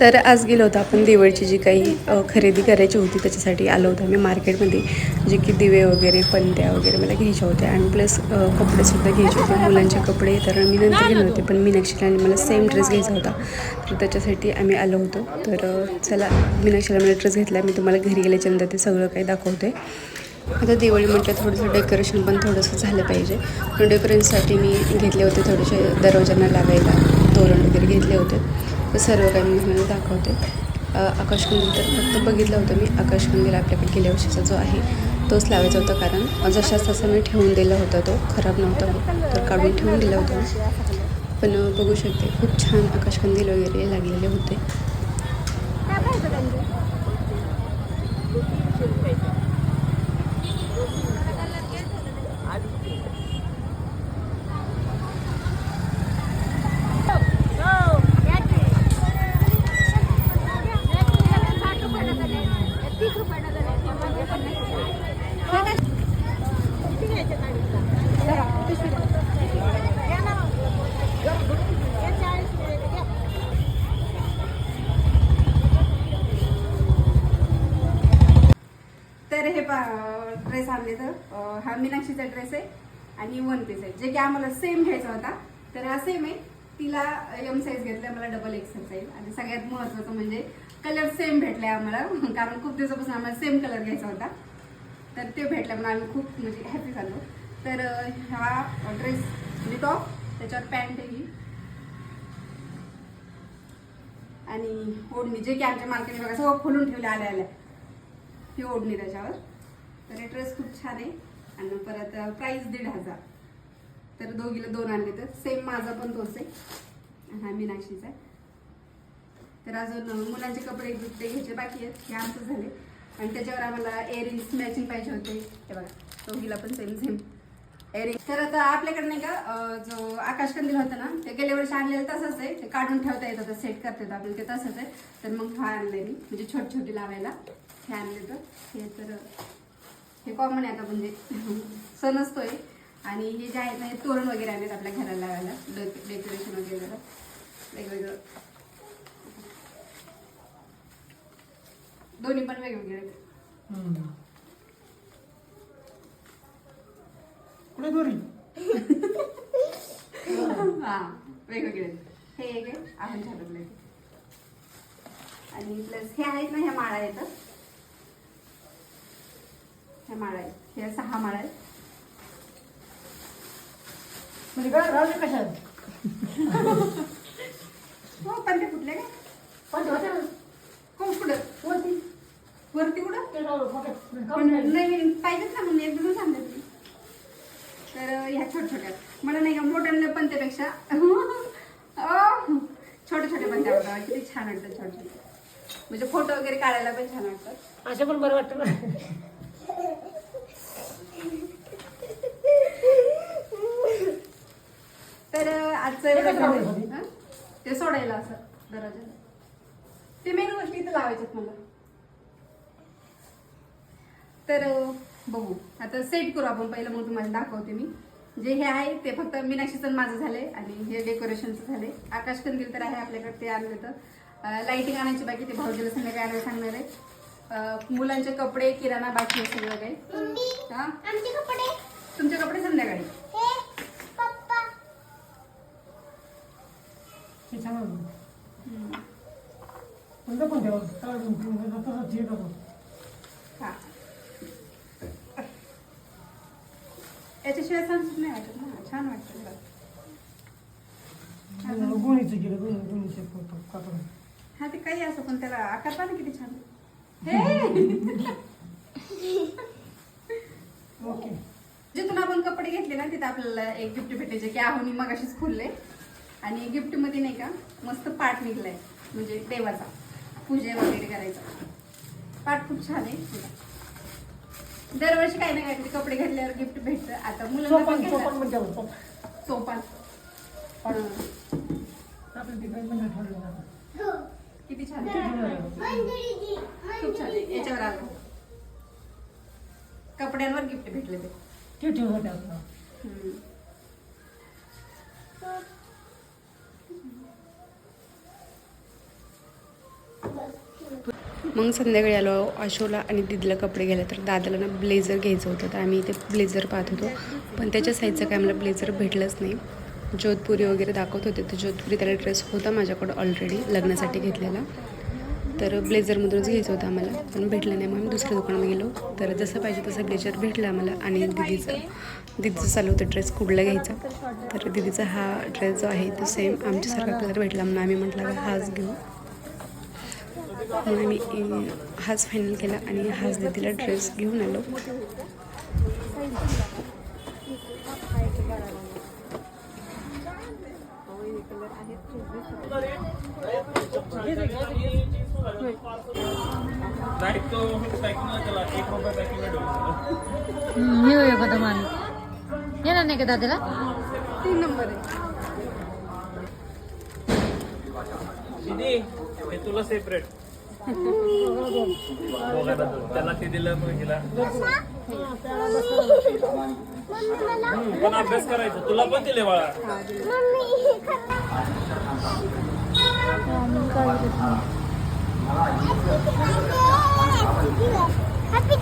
तर आज गेलो होतो आपण दिवाळीची जी काही खरेदी करायची होती त्याच्यासाठी आलो होतो आम्ही मार्केटमध्ये. जे की दिवे वगैरे पंत्या वगैरे मला घ्यायच्या होत्या आणि प्लस कपडेसुद्धा घ्यायचे होते. मुलांचे कपडे तर मी नंतर घेणार होते पण मीनाक्षीला आणि मला सेम ड्रेस घ्यायचा होता. तर त्याच्यासाठी आम्ही आलो होतो. तर चला मीनाक्षीला मला ड्रेस घेतला मी तुम्हाला घरी गेल्याच्यानंतर ते सगळं काही दाखवते. आता दिवाळी म्हटलं थोडंसं डेकोरेशन पण थोडंसं झालं पाहिजे. पण डेकोरेशनसाठी मी घेतले होते थोडेसे दरवाजांना लागायला तोरण वगैरे घेतले होते. सर्व काही मी तुम्हाला दाखवते. आकाशकंदील तर फक्त बघितलं होतं मी. आकाशकंदील आपल्याकडे गेल्या वर्षीचा जो आहे तोच लावायचा होता कारण जशाच तसा मी ठेवून दिला होता तो. खराब नव्हता तर काढून ठेवून दिला होता पण बघू शकते. खूप छान आकाशकंदील वगैरे लागलेले होते. ड्रेस आणले तर हा मीनाक्षीचा ड्रेस आहे आणि वन पीस आहे. जे की आम्हाला सेम घ्यायचा होता तर हा सेम आहे. तिला एम साईज घेतला मला डबल एक्सेल साईज आणि सगळ्यात महत्वाचं म्हणजे कलर सेम भेटले आम्हाला. कारण खूप दिवसापासून आम्हाला सेम कलर घ्यायचा होता. तर ते भेटलं म्हणून आम्ही खूप म्हणजे हॅपी झालो. तर हा ड्रेस म्हणजे टॉप त्याच्यावर पॅन्ट आहे ही. आणि ओढणी जे की आमच्या मार्केट बघा सगळं खोलून ठेवले आल्या आल्या. ही ओढणी त्याच्यावर. खूप छान आहे. आणि परत प्राईस दीड हजार. तर दोघीला दोन आणले तर सेम माझा पण तोच आहे. हा मीनाक्षीचा आहे. तर अजून मुलांचे कपडे बिपडे घ्यायचे बाकी आहेत. हे आमचं झाले. आणि त्याच्यावर आम्हाला एअरिंग्स मॅचिंग पाहिजे होते. हे बघा दोघीला पण सेम सेम एअरिंग तर आता आपल्याकडे नाही का जो आकाशकंदील होता ना ते गेल्या वर्षी आणलेलं तसंच आहे. ते काढून ठेवता येतं आता सेट करता येतं आपल्याला ते तसंच आहे. तर मग हा आणलंय मी म्हणजे छोटी छोटी लावायला. हे आणले तर हे तर हे कॉमन आहे आता म्हणजे. सण असतोय. आणि हे जे आहेत ना हे तोरण वगैरे आणलेत आपल्या घराला लावायला. डेकोरेशन वगैरे वेगवेगळं. दोन्ही पण वेगवेगळे आहेत. कुठे दोरी? हा वेगवेगळे आहेत. हे एक आहे. आपण छातातले आणि प्लस हे आहेत ना ह्या माळा आहेत. ह्या माळा आहेत. ह्या सहा माळा आहेत म्हणजे कशात. हो पण ते कुठले काय? पण होते ना हो पुढं. वरती? वरती कुठं. पण. नवीन पाहिजेत ना म्हणून एकदम सांगते तुम्ही तर ह्या छोट छोट्या. मला नाही का मोठ्यांना पण त्यापेक्षा. छोटे छोटे पण त्या किती छान वाटतात छोटे छोटे म्हणजे फोटो वगैरे काढायला पण छान वाटतात असं पण बरं वाटतं ना तर आजचं ते एवढं झालं. हं? सोडायला असं दरवाजा. ते मेन गोष्टी इथं लावायच्यात मला. तर अं, बघू. आता सेट करू आपण. पहिलं मग तुम्हाला दाखवते मी. जे हे आहे ते फक्त मीनाक्षीचं माझं झालंय आणि हे डेकोरेशनचं झालंय. आकाश कंदील तर आहे आपल्याकडे ते आणलं तर लाईटिंग आणायची बाकी ते भाऊजीला संध्याकाळी आणायला सांगणार आहे. अं, मुलांचे कपडे किराणा बाकी आहे सगळं काही. हा? आमचे कपडे? तुमचे कपडे संध्याकाळी हे पप्पा ते चांगलं हम्म. कोणतं पण ठेवा काढून ठेवून तसंच ठेवत आपण हा. याच्याशिवाय संस्कृत नाही वाटत ना. छान वाटतं जरा. गुणीचं केलं गुणी गुणीचे कापड हा ते काही असो पण त्याला आकार किती छान. हे! ओके. जिथून आपण कपडे घेतले ना तिथं आपल्याला एक गिफ्ट भेटायचे की आहो मी मगाशीच खुलले आणि गिफ्टमध्ये नाही का मस्त पाठ निघलाय. म्हणजे देवाचा. पूजे वगैरे करायचा. पाठ खूप छान आहे दरवर्षी काही ना काहीतरी कपडे घातल्यावर गिफ्ट भेटतं. आता मुलांना पण चोपन चोपन सोपान हं. किती छान खूप छान आहे. याच्यावर आलं. कपड्यांवर गिफ्ट भेटले ते. ते ठेवलं मग संध्याकाळी आलो अशोला आणि दिदीला कपडे घ्यायला. तर दादाला ना ब्लेझर घ्यायचं होतं. तर आम्ही इथे ब्लेझर पाहत होतो. पण त्याच्या साईजचं काय मला ब्लेझर भेटलंच नाही. जोधपुरी वगैरे दाखवत होते. तर जोधपुरी त्याला ड्रेस होता माझ्याकडं ऑलरेडी लग्नासाठी घेतलेला. तर ब्लेझरमधूनच घ्यायचं होतं आम्हाला. पण भेटलं नाही. मग आम्ही दुसऱ्या दुकानात गेलो. तर जसं पाहिजे तसं ब्लेझर भेटलं आम्हाला आणि दिदीचं. दिदीचं चालू होतं ड्रेस कुठला घ्यायचा. तर दिदीचा हा ड्रेस जो आहे तो सेम आमच्यासारखा कलर भेटला. म्हणून आम्ही म्हटलं हाच घेऊ. म्हणून अं, हाच फायनल केला आणि हाच दिदीला ड्रेस घेऊन आलो. मी येणार नाही का दादाला? तीन नंबर आहे. दीदी तुला सेपरेट त्याला ते दिलं मग हिला पण अभ्यास करायचा. तुला पण दिले बाळा. हॅपी